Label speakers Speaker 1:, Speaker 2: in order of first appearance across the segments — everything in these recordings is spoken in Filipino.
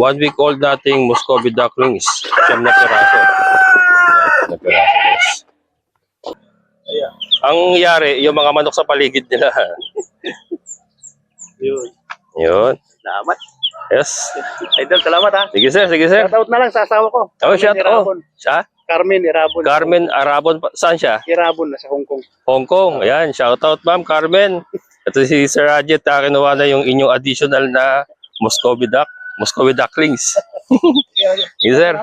Speaker 1: One week old nating Muscovy ducklings. Siyam na piraso. Ayan, siyam na piraso guys. Ang yari, yung mga manok sa paligid nila.
Speaker 2: Yun.
Speaker 1: Yun.
Speaker 2: Salamat.
Speaker 1: Yes.
Speaker 2: Idol, salamat ha.
Speaker 1: Sige sir, sige sir.
Speaker 2: Shoutout na lang sa asawa ko.
Speaker 1: Oh, shout out.
Speaker 2: Irabon.
Speaker 1: Siya?
Speaker 2: Carmen Irabon.
Speaker 1: Carmen Arabon. Saan siya?
Speaker 2: Irabon na sa Hong Kong.
Speaker 1: Hong Kong. Ayan, shout out ma'am Carmen. Ito si Sir Rajet, kinuha na yung inyong additional na Muscovy duck, Muscovy ducklings. Yes, sir.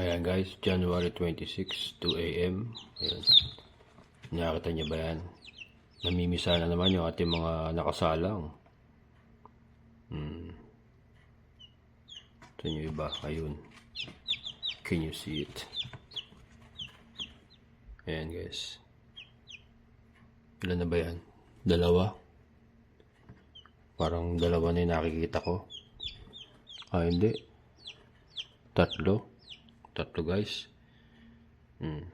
Speaker 1: Ayan guys, January 26, 2 a.m. Ayan. Nakakita niyo ba yan? Namimisa na naman yung ating mga nakasalang. Hmm. Ito niyo iba, ayun. Can you see it? Ayan guys. Ilan na ba yan? Dalawa? Parang dalawa na yung nakikita ko. Ah, hindi. Tatlo. Tatlo guys. Hmm.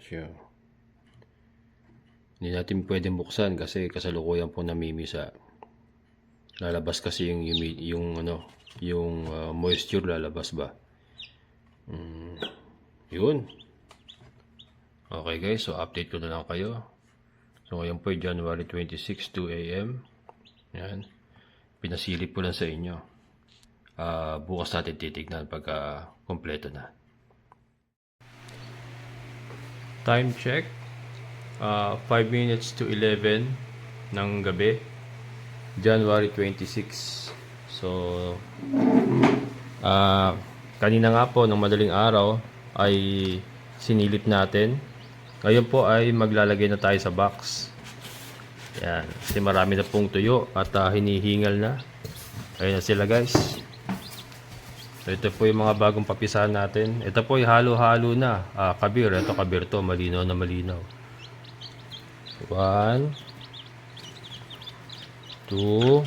Speaker 1: So, hindi natin pwedeng buksan kasi kasalukuyan po namimisa. Lalabas kasi yung humi- yung ano, yung uh, moisture lalabas ba. Hmm. Yun. Okay guys, so update ko na lang kayo. So ngayon po January 26, 2 a.m. Yan. Pinasilip ko lang sa inyo. Ah, bukas natin titignan pagka kompleto na. Time check. 5 minutes to 11 ng gabi. January 26. So, ah kanina nga po, ng madaling araw, ay sinilip natin. Ngayon po ay maglalagay na tayo sa box. Yan. Kasi marami na pong tuyo at ah, hinihingal na. Ayun na sila guys. So, ito po yung mga bagong papisahan natin. Ito po yung halo-halo na. Ah, kabir. Ito kabir to. Malinaw na malinaw. One. Two.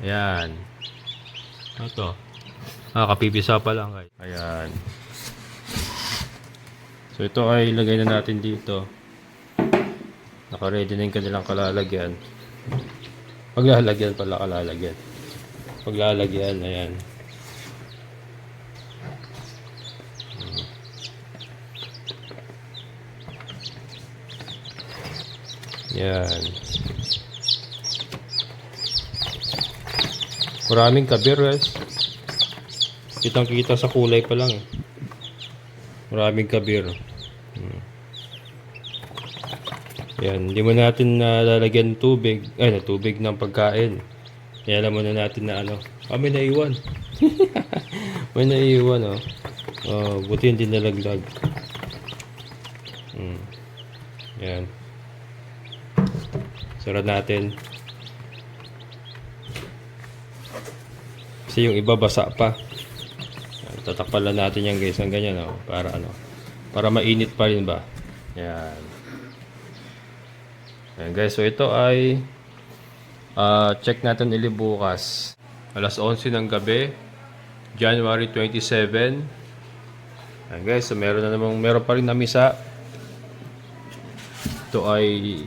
Speaker 1: Ayan. Ano to? Ah, kapipisa pa lang. guys. Ayan. So, ito ay ilagay na natin dito. Naka-ready na yung kanilang kalalagyan. Paglalagyan pala kalalagyan. Paglalagyan, ayan. Yan. Maraming kabir. Kitang kita sa kulay pa lang eh. Maraming kabir. Hmm. Yan, hindi mo natin nalalagyan ng tubig, ay, na tubig ng pagkain. Kaya alam mo na natin na ano. Ah, may naiwan. may naiwan, oh. Oh, buti hindi nalaglag. Hmm. Yan. Sarad natin. Kasi yung iba basa pa. Tatakpan lang natin yan guys ng ganyan, oh. Para ano. Para mainit pa rin ba. Yan. Ayan guys, so ito ay ah, check natin ulit bukas. Alas 11 ng gabi, January 27. Ayan guys, so meron na namang, meron pa rin na misa. Ito ay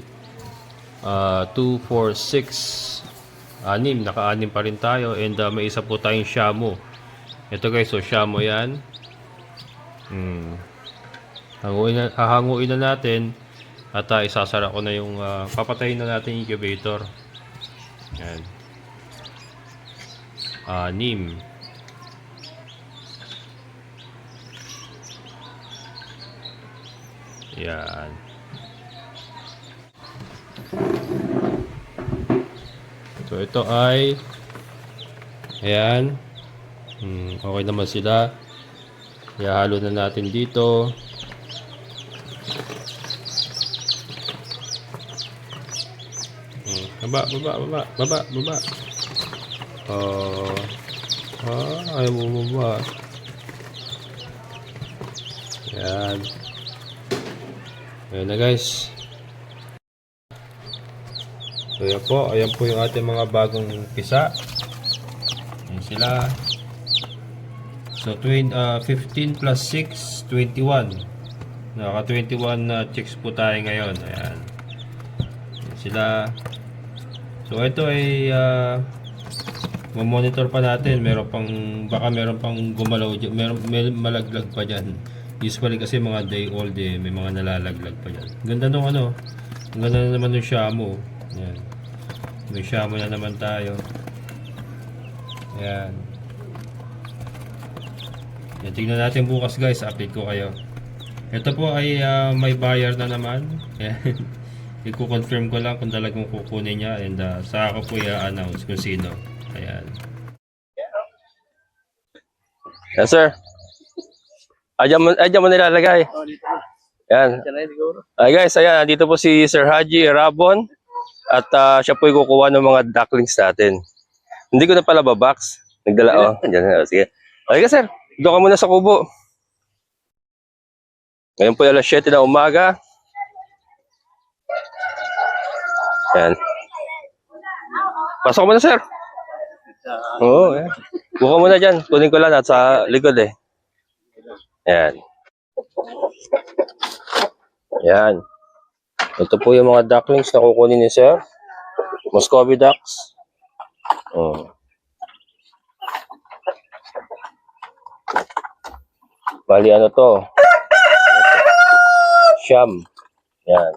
Speaker 1: ah, 2, 4, 6, anim, naka-anim pa rin tayo and ah, may isa po tayong shamu. Ito guys, so shamu yan. Hmm. Hanguin na, hahanguin na natin at uh, isasara ko na yung ah, papatayin na natin yung incubator. Yan. Anim. Yan. So
Speaker 3: ito ay ayan. Hmm, okay naman sila. Ihalo na natin dito. Hmm, baba, baba, baba, baba, baba. Oh. Ah, ayaw mo baba. Ayan. Ayan na guys. So yan po, ayan po yung ating mga bagong pisa. Ayan sila. So twin, uh, 15 plus 6, 21. Naka 21 na chicks po tayo ngayon. Ayan. Ayan sila. So ito ay uh, monitor pa natin. Meron pang, baka meron pang gumalaw dyan. Meron, may malaglag pa dyan. Usually kasi mga day old eh, may mga nalalaglag pa dyan. Ganda nung ano, ganda na naman ng Shamu. Yan. May Shamu na naman tayo. Yan. Yan, tingnan natin bukas guys, update ko kayo. Ito po ay ah, may buyer na naman. Yan. I-confirm ko lang kung talagang kukunin niya and uh, saka ko po i-announce kung sino. Ayan.
Speaker 1: Yes, sir. Adyan mo, adyan mo nilalagay.
Speaker 2: Oh, dito na.
Speaker 1: Yan.
Speaker 2: Diyan na yun siguro.
Speaker 1: Ay guys, ayan, nandito po si Sir Haji Rabon at ah, siya po yung kukuha ng mga ducklings natin. Hindi ko na pala babox. Nagdala, oh. Diyan na, sige. Okay, sir. Doon ka muna sa kubo. Ngayon po alas 7 na umaga. Yan. Pasok mo na, sir. Oo, yan. Buka muna dyan. Kunin ko lang at sa likod eh. Yan. Yan. Ito po yung mga ducklings na kukunin ni Sir. Muscovy ducks. Oh. Bali ano to? Sham. Yan.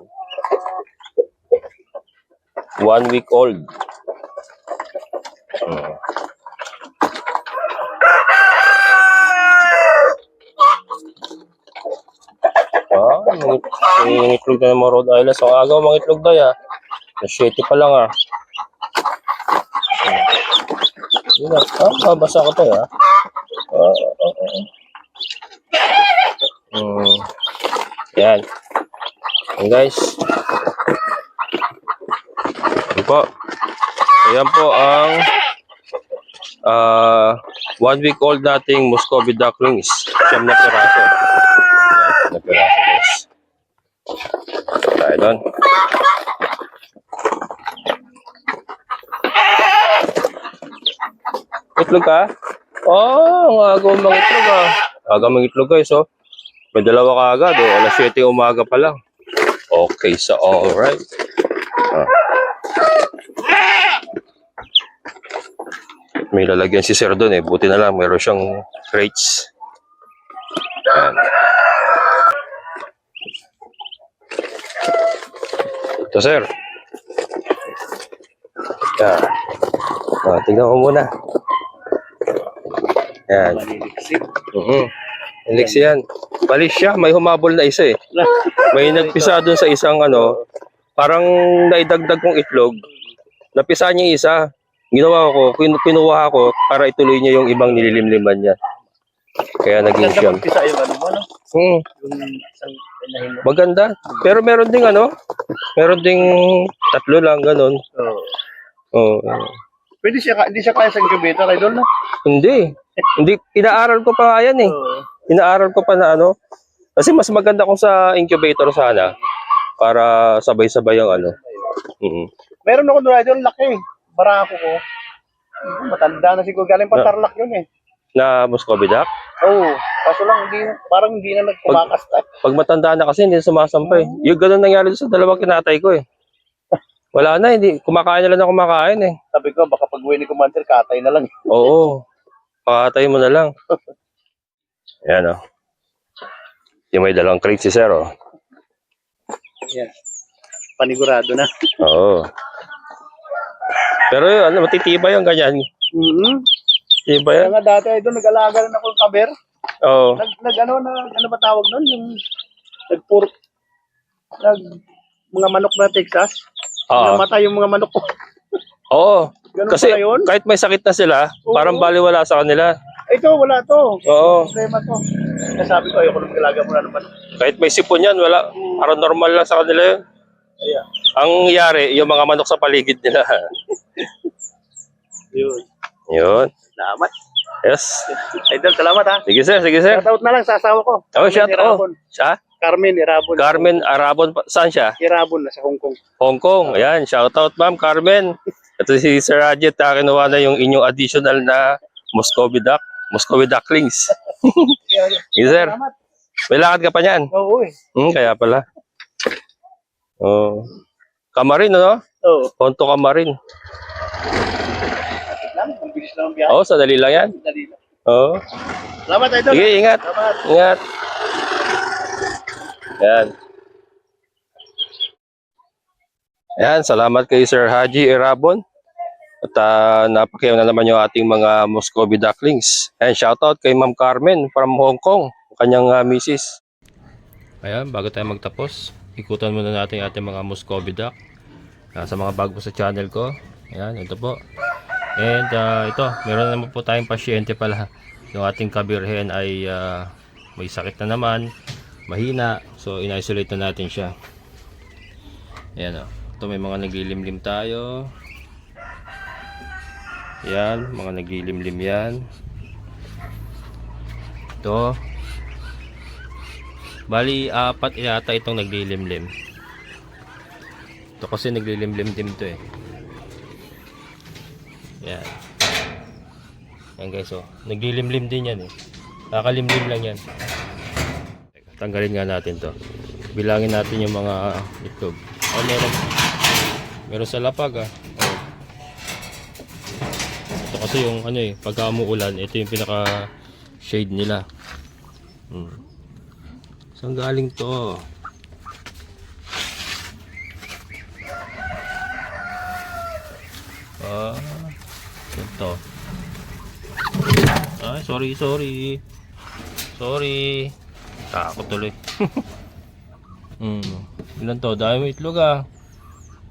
Speaker 1: One week old. Oh. Ah, mga itlog na mga Rhode Island. So, agaw mga itlog daw ya. Na 7 pa lang ah. Yun na. Ah, babasa ko to ya. Ah, ah, ah, ah. Hmm. Yan. Yan guys. Yan po. Ayan po ang ah one week old nating Muscovy ducklings. Siyam na piraso. Ayan, na piraso guys. Tayo doon. Itlog ka? Oh, ang agaw mga itlog ah. Aga mga itlog guys oh. May dalawa ka agad oh. Alas 7 umaga pa lang. Okay, so alright. Ah. May lalagyan si Sir doon eh. Buti na lang, meron siyang crates. Yan. Ito, Sir. Yan. Ah, tingnan ko muna. Yan.
Speaker 2: Maliliksik.
Speaker 1: Mhm. Elix yan. Bali siya, may humabol na isa eh. May nagpisa doon sa isang ano, parang naidagdag kong itlog. Napisa niya isa. Ginawa ko, kin- kinuha ko para ituloy niya yung ibang nililimliman niya. Kaya naging
Speaker 2: Ganda
Speaker 1: siyam.
Speaker 2: magpisa yung ano mo, no?
Speaker 1: Hmm, maganda. Pero meron ding ano, meron ding tatlo lang ganun.
Speaker 2: Oo.
Speaker 1: Oh,
Speaker 2: Pwede siya, ka- hindi siya kaya sa incubator, idol, no?
Speaker 1: hindi. Hindi, inaaral ko pa yan eh.
Speaker 2: Oo.
Speaker 1: Inaaral ko pa na ano. Kasi mas maganda kung sa incubator sana para sabay-sabay ang ano. Mm.
Speaker 2: Meron ako doon, idol, laki. Barako ko. Matanda na siguro. Galing pa Tarlac yun eh.
Speaker 1: Na Muscovy duck.
Speaker 2: Oo. Kaso lang, hindi, parang hindi na nagkumakasta.
Speaker 1: Pag matanda na kasi hindi sumasampay. Yung ganun nangyari sa dalawang kinatay ko eh. Wala na, hindi. Kumakain na lang na kumakain eh.
Speaker 2: Sabi ko, baka pag uwi ni Commander, katay na lang.
Speaker 1: Oo. Pakatay mo na lang. Ayan o. Oh. Yung may dalawang crate si Sir oh.
Speaker 2: Yan. Panigurado na.
Speaker 1: Oo. Pero yun, ano, matitibay yung ganyan.
Speaker 2: Mm-hmm.
Speaker 1: Tibay
Speaker 2: Kaya
Speaker 1: yan.
Speaker 2: nga dati, idol, nag-alaga rin ako ng kaber.
Speaker 1: Oo.
Speaker 2: Nag, nag ano, na, ano ba tawag nun? Yung, nagpur, nag, mga manok na Texas.
Speaker 1: Oo.
Speaker 2: Namatay yung mga manok ko.
Speaker 1: Oo.
Speaker 2: Ganun
Speaker 1: Kasi
Speaker 2: pala yun?
Speaker 1: kahit may sakit na sila,
Speaker 2: Oo.
Speaker 1: parang baliwala sa kanila.
Speaker 2: Ito, wala to.
Speaker 1: Oo.
Speaker 2: Problema to. Nasabi ko, ayoko nang galaga muna naman.
Speaker 1: Kahit may sipon yan, wala. Parang normal lang sa kanila yun.
Speaker 2: Ayan.
Speaker 1: Ang yari, yung mga manok sa paligid nila.
Speaker 2: Yun.
Speaker 1: Yun.
Speaker 2: Salamat.
Speaker 1: Yes.
Speaker 2: Idol, salamat ha.
Speaker 1: Sige sir, sige sir.
Speaker 2: Shoutout na lang sa asawa ko.
Speaker 1: Oh, shout out. Siya?
Speaker 2: Carmen Irabon.
Speaker 1: Carmen Arabon. Saan siya?
Speaker 2: Irabon na sa Hong Kong.
Speaker 1: Hong Kong. Ayan, shout out ma'am Carmen. Ito si Sir Rajet, ah, kinuha na yung inyong additional na Muscovy duck. Muscovy ducklings. Yes, sir.
Speaker 2: Salamat.
Speaker 1: May lakad ka pa niyan.
Speaker 2: Oo eh.
Speaker 1: Hmm, kaya pala. Oh. Kamarin, ano?
Speaker 2: Oo.
Speaker 1: Ponto Kamarin.
Speaker 2: Lang biyahe.
Speaker 1: Oo, oh, sadali lang yan.
Speaker 2: Dali lang.
Speaker 1: Oo.
Speaker 2: Salamat, Idol.
Speaker 1: Sige, ingat.
Speaker 2: Salamat.
Speaker 1: Ingat. Yan. Yan, salamat kay Sir Haji Irabon. At uh, napakiyaw na naman yung ating mga Muscovy ducklings. And shoutout kay Ma'am Carmen from Hong Kong, kanyang uh, misis. Ayan, bago tayo magtapos, ikutan muna natin ating mga Muscovy duck. Ah, sa mga bago po sa channel ko. Ayan, ito po. And ah, ito, meron naman po tayong pasyente pala. Yung ating kabirhen ay ah, may sakit na naman, mahina. So, in-isolate na natin siya. Ayan o. Ito may mga naglilimlim tayo. Yan, mga naglilimlim yan. Ito. Bali, apat yata itong naglilimlim. Ito kasi naglilimlim din to eh. Yan. Yan guys oh. Naglilimlim din yan eh. Kakalimlim lang yan. Tanggalin nga natin to. Bilangin natin yung mga itlog. Oh, meron. Meron sa lapag ah. Oh. Ito kasi yung ano eh, pagka umuulan, ito yung pinaka shade nila. Hmm. Saan galing to? Ah, ito. Ay, sorry, sorry. Sorry. Takot tuloy. hmm. Ilan to? Dami mo itlog ah.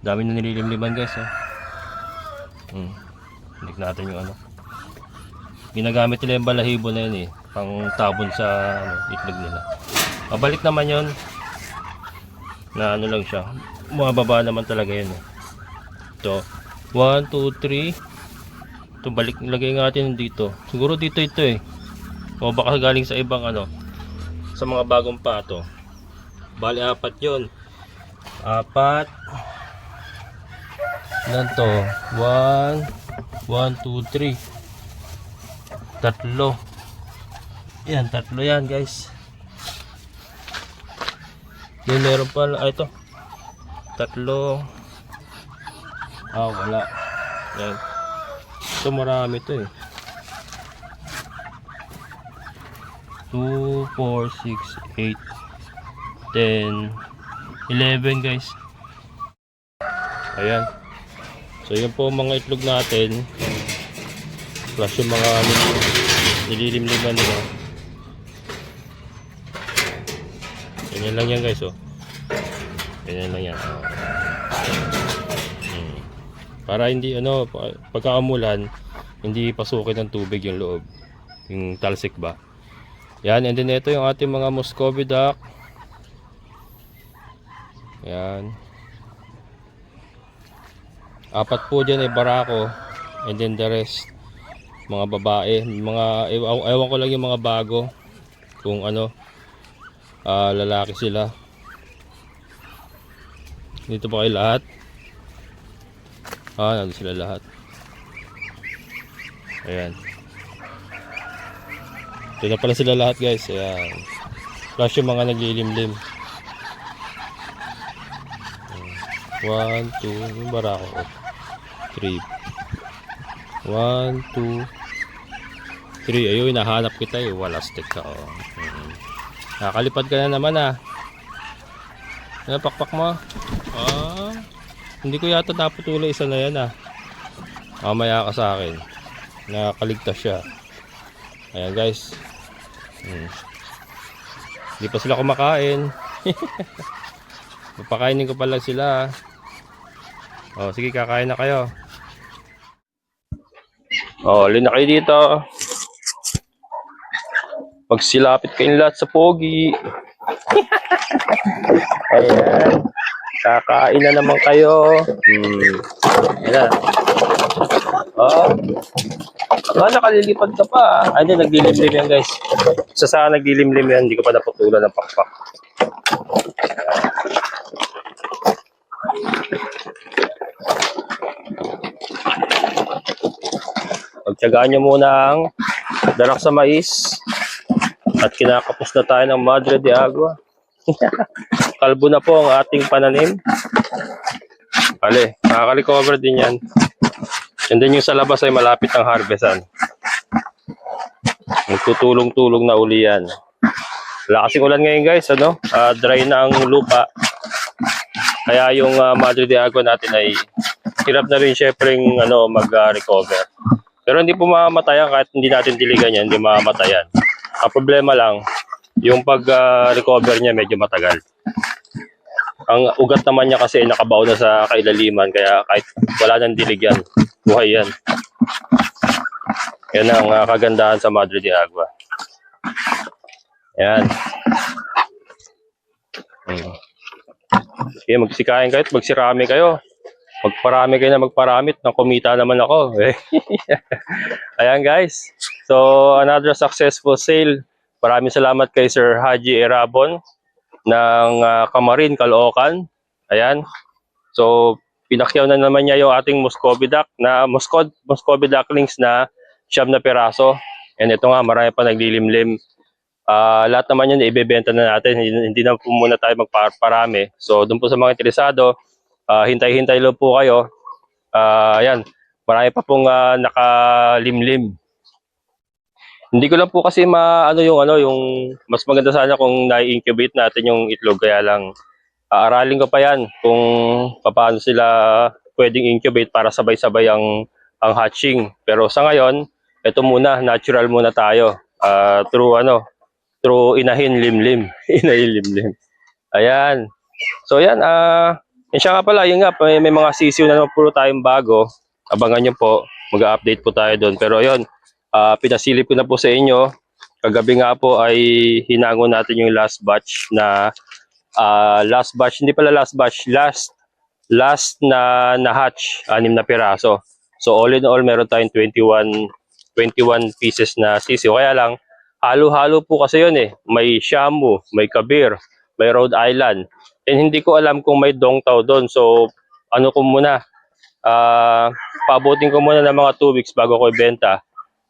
Speaker 1: Dami na nililimliman guys ah. Hmm. Hindi natin yung ano. Ginagamit nila yung balahibo na yun eh. Pang tabon sa ano, itlog nila. Pabalik naman yun. Na ano lang siya. Mababa naman talaga yun eh. Ito. 1, 2, 3. Ito balik lagay natin dito. Siguro dito ito eh. O baka galing sa ibang ano. Sa mga bagong pato. Bali apat yon Apat. Ilan to? 1, 1, 2, 3. Tatlo. Yan, tatlo yan guys. Yan meron pala. Ah, ito. Tatlo. Ah, wala. Yan. Ito marami to eh. 2, 4, 6, 8, 10, 11 guys. Ayan. So yun po mga itlog natin. Plus yung mga nil- nililimliman nila. Ganyan lang yan guys oh. Ganyan lang yan. Oh. Para hindi ano, pa- pagka umulan, hindi pasukin ng tubig yung loob. Yung talsik ba. Yan, and then ito yung ating mga Muscovy duck. Yan. Apat po dyan ay barako. And then the rest, mga babae. Mga, ewan, ko lang yung mga bago. Kung ano, ah, lalaki sila. Dito pa kayo lahat. Ah, nandun sila lahat. Ayan. Ito na pala sila lahat guys. Ayan. Plus yung mga naglilimlim. One, two, yung barako ko. Three. One, two, three. Ayun, nahanap kita eh. Wala stick ka. Oh. Mm. Nakalipad ka na naman ah. Ano, pakpak mo? Ah. Hindi ko yata naputulay isa na yan ah. Mamaya ka sa akin. Nakaligtas siya. Ayan guys. Hmm. Hindi pa sila kumakain. Papakainin ko pala sila. Oh, sige kakain na kayo. Oh, alin na kayo dito. Magsilapit kayong lahat sa pogi. Ayan. Kakain na naman kayo. Hmm. Ayan na. Oh. Ah, nakalilipad ka pa. ah. Ay, hindi, naglilimlim yan, guys. Sa saan naglilimlim yan, hindi ko pa naputulan ng pakpak. Pagtyagaan nyo muna ang darak sa mais. At kinakapos na tayo ng Madre de Agua. Kalbo na po ang ating pananim. Ale, nakaka-recover din yan. And then yung sa labas ay malapit ang harvestan. Magtutulong-tulong na uli yan. Wala ulan ngayon guys, ano? Ah, dry na ang lupa. Kaya yung ah, Madre de Agua natin ay hirap na rin syempre ano, mag-recover. Pero hindi po mamamatayan kahit hindi natin diligan yan, hindi mamamatayan. Ang problema lang, yung pag-recover niya medyo matagal. Ang ugat naman niya kasi nakabaw na sa kailaliman, kaya kahit wala nang diligyan, buhay yan. Yan ang ah, kagandahan sa Madre de Agua. Yan. Hmm. Sige, magsikain kayo at magsirami kayo. Magparami kayo na magparamit ng kumita naman ako. Ayan guys. So, another successful sale. Maraming salamat kay Sir Haji Erabon ng ah, Kamarin, Caloocan. Ayan. So, pinakyaw na naman niya yung ating Muscovy duck na Muscov, Muscovy ducklings na siyam na piraso. And ito nga, marami pa naglilimlim. Ah, lahat naman yun, ibebenta na natin. Hindi, hindi na po muna tayo magparami. So, doon po sa mga interesado, ah, hintay-hintay lang po kayo. Ah, ayan, marami pa pong ah, nakalimlim. Hindi ko lang po kasi maano yung ano yung mas maganda sana kung na-incubate natin yung itlog kaya lang aaralin ko pa yan kung paano sila pwedeng incubate para sabay-sabay ang ang hatching. Pero sa ngayon, ito muna natural muna tayo. Ah, through ano, through inahin limlim, inahin limlim. Ayan. So yan ah yan siya nga pala, yun nga, may, may mga sisiw na naman puro tayong bago. Abangan nyo po, mag-update po tayo doon. Pero yun, ah pinasilip ko na po sa inyo. Kagabi nga po ay hinango natin yung last batch na ah, last batch, hindi pala last batch, last last na na hatch, anim na piraso. So all in all, meron tayong 21 21 pieces na sisiw. Kaya lang, halo-halo po kasi yun eh. May Shamu, may Kabir, may Rhode Island. And hindi ko alam kung may Dongtao doon. So, ano ko muna, ah paabutin ko muna ng mga 2 weeks bago ko ibenta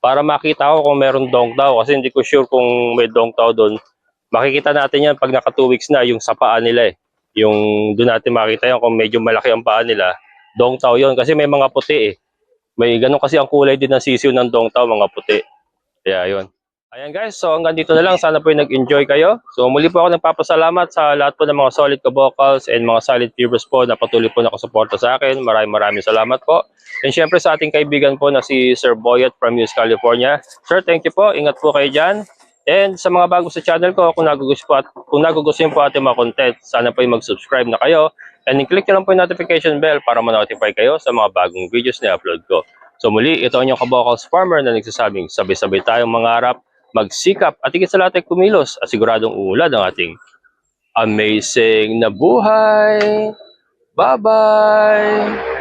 Speaker 1: para makita ko kung meron Dongtao kasi hindi ko sure kung may Dongtao doon. Makikita natin yan pag naka 2 weeks na yung sa paa nila eh. Yung doon natin makita yan kung medyo malaki ang paa nila. Dongtao yon kasi may mga puti eh. May ganun kasi ang kulay din ng sisiw ng Dongtao, mga puti. Kaya yon. Ayan guys, so hanggang dito na lang. Sana po nag-enjoy kayo. So muli po ako nagpapasalamat sa lahat po ng mga solid kabokals and mga solid viewers po na patuloy po nakasuporta sa akin. Maraming maraming salamat po. And syempre sa ating kaibigan po na si Sir Boyet from News California. Sir, thank you po. Ingat po kayo dyan. And sa mga bago sa channel ko, kung nagugustuhan po, at, kung nagugustuhan po ating mga content, sana po mag-subscribe na kayo. And i-click nyo lang po yung notification bell para ma-notify kayo sa mga bagong videos na upload ko. So muli, ito ang inyong kabokals farmer na nagsasabing sabay-sabay tayong mangarap, magsikap at higit sa lahat ay kumilos at siguradong uulad ang ating amazing na buhay. Bye-bye!